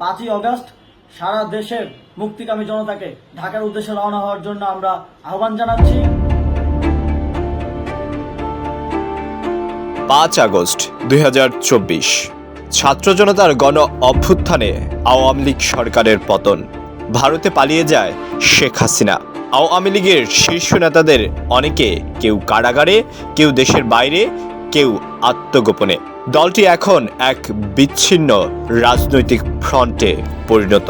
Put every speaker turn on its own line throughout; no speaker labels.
পাঁচই অগস্ট সারা দেশের মুক্তিকামী জনতাকে ঢাকার উদ্দেশ্যে রওনা হওয়ার জন্য আমরা আহ্বান জানাচ্ছি।
পাঁচ আগস্ট দুই হাজার চব্বিশ, ছাত্র জনতার গণ অভ্যুত্থানে আওয়ামী লীগ সরকারের পতন। ভারতে পালিয়ে যায় শেখ হাসিনা। আওয়ামী লীগের শীর্ষ নেতাদের অনেকে কেউ কারাগারে, কেউ দেশের বাইরে, কেউ আত্মগোপনে। দলটি এখন এক বিচ্ছিন্ন রাজনৈতিক ফ্রন্টে পরিণত।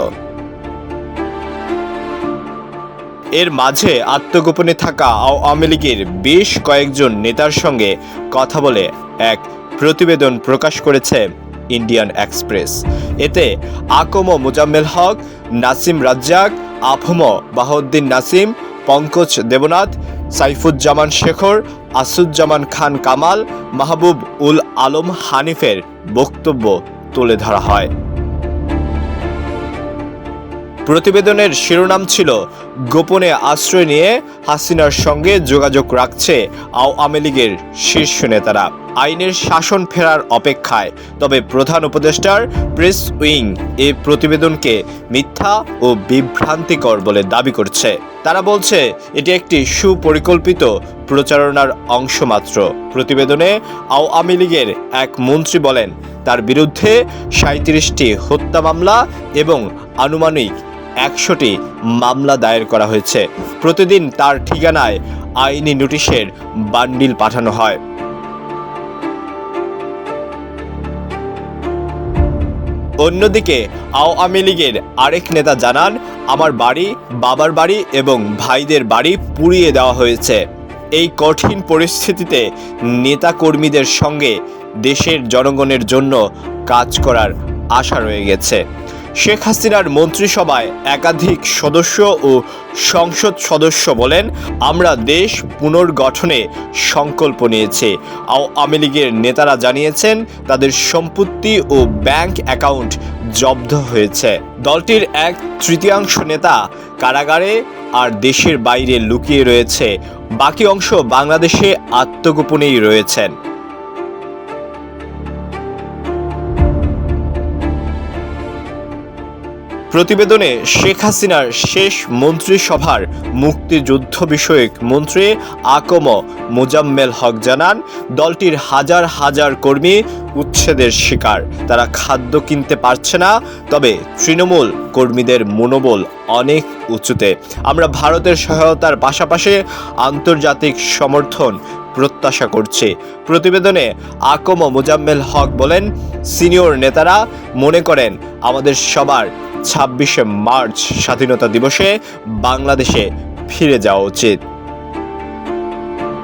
এর মাঝে আত্মগোপনে থাকা আওয়ামী লীগের বেশ কয়েকজন নেতার সঙ্গে কথা বলে এক প্রতিবেদন প্রকাশ করেছে ইন্ডিয়ান এক্সপ্রেস। এতে আকম মোজাম্মেল হক, নাসিম রাজ্জাক, আফম বাহাউদ্দিন নাসিম, পঙ্কজ দেবনাথ সাইফুজ্জামান শেখর আসুজ্জামান খান কামাল, মাহবুব উল আলম হানিফের বক্তব্য তুলে ধরা হয়। প্রতিবেদনের শিরোনাম ছিল, গোপনে আশ্রয় নিয়ে হাসিনার সঙ্গে যোগাযোগ রাখছে আওয়ামী লীগের শীর্ষ নেতারা। আইনের শাসন ফেরার অপেক্ষায়, তবে প্রধান উপদেষ্টার প্রেস উইং এ প্রতিবেদনকে মিথ্যা ও বিভ্রান্তিকর বলে দাবি করছে। তারা বলছে, এটি একটি সুপরিকল্পিত প্রচারণার অংশ মাত্র। প্রতিবেদনে আওয়ামী লীগের এক মন্ত্রী বলেন, তার বিরুদ্ধে সাঁত্রিশটি হত্যা মামলা এবং আনুমানিক একশোটি মামলা দায়ের করা হয়েছে। প্রতিদিন তার ঠিকানায় আইনি নোটিশের বান্ডিল পাঠানো হয়। অন্যদিকে, আওয়ামী লীগের আরেক নেতা জানান আমার বাড়ি, বাবার বাড়ি এবং ভাইদের বাড়ি পুড়িয়ে দেওয়া হয়েছে। এই কঠিন পরিস্থিতিতে নেতাকর্মীদের সঙ্গে দেশের জনগণের জন্য কাজ করার আশা রয়ে গেছে। শেখ হাসিনার মন্ত্রিসভায় একাধিক সদস্য ও সংসদ সদস্য বলেন, আমরা দেশ পুনর্গঠনে সংকল্প নিয়েছি। আওয়ামী লীগের নেতারা জানিয়েছেন, তাদের সম্পত্তি ও ব্যাংক অ্যাকাউন্ট জব্দ হয়েছে। দলটির এক তৃতীয়াংশ নেতা কারাগারে আর দেশের বাইরে লুকিয়ে রয়েছে। বাকি অংশ বাংলাদেশে আত্মগোপনেই রয়েছেন। প্রতিবেদনে শেখ হাসিনার শেষ মন্ত্রিসভার মুক্তিযুদ্ধ বিষয়ক মন্ত্রী আকম মোজাম্মেল হক জানান, দলটির হাজার হাজার কর্মী উচ্ছেদের শিকার। তারা খাদ্য কিনতে পারছে না, তবে তৃণমূল কর্মীদের মনোবল অনেক উঁচুতে। আমরা ভারতের সহায়তার পাশাপাশি আন্তর্জাতিক সমর্থন প্রত্যাশা করছে। প্রতিবেদনে আকম মোজাম্মেল হক বলেন, সিনিয়র নেতারা মনে করেন, আমাদের সবার ছাব্বিশে মার্চ স্বাধীনতা দিবসে বাংলাদেশে ফিরে যাওয়া উচিত।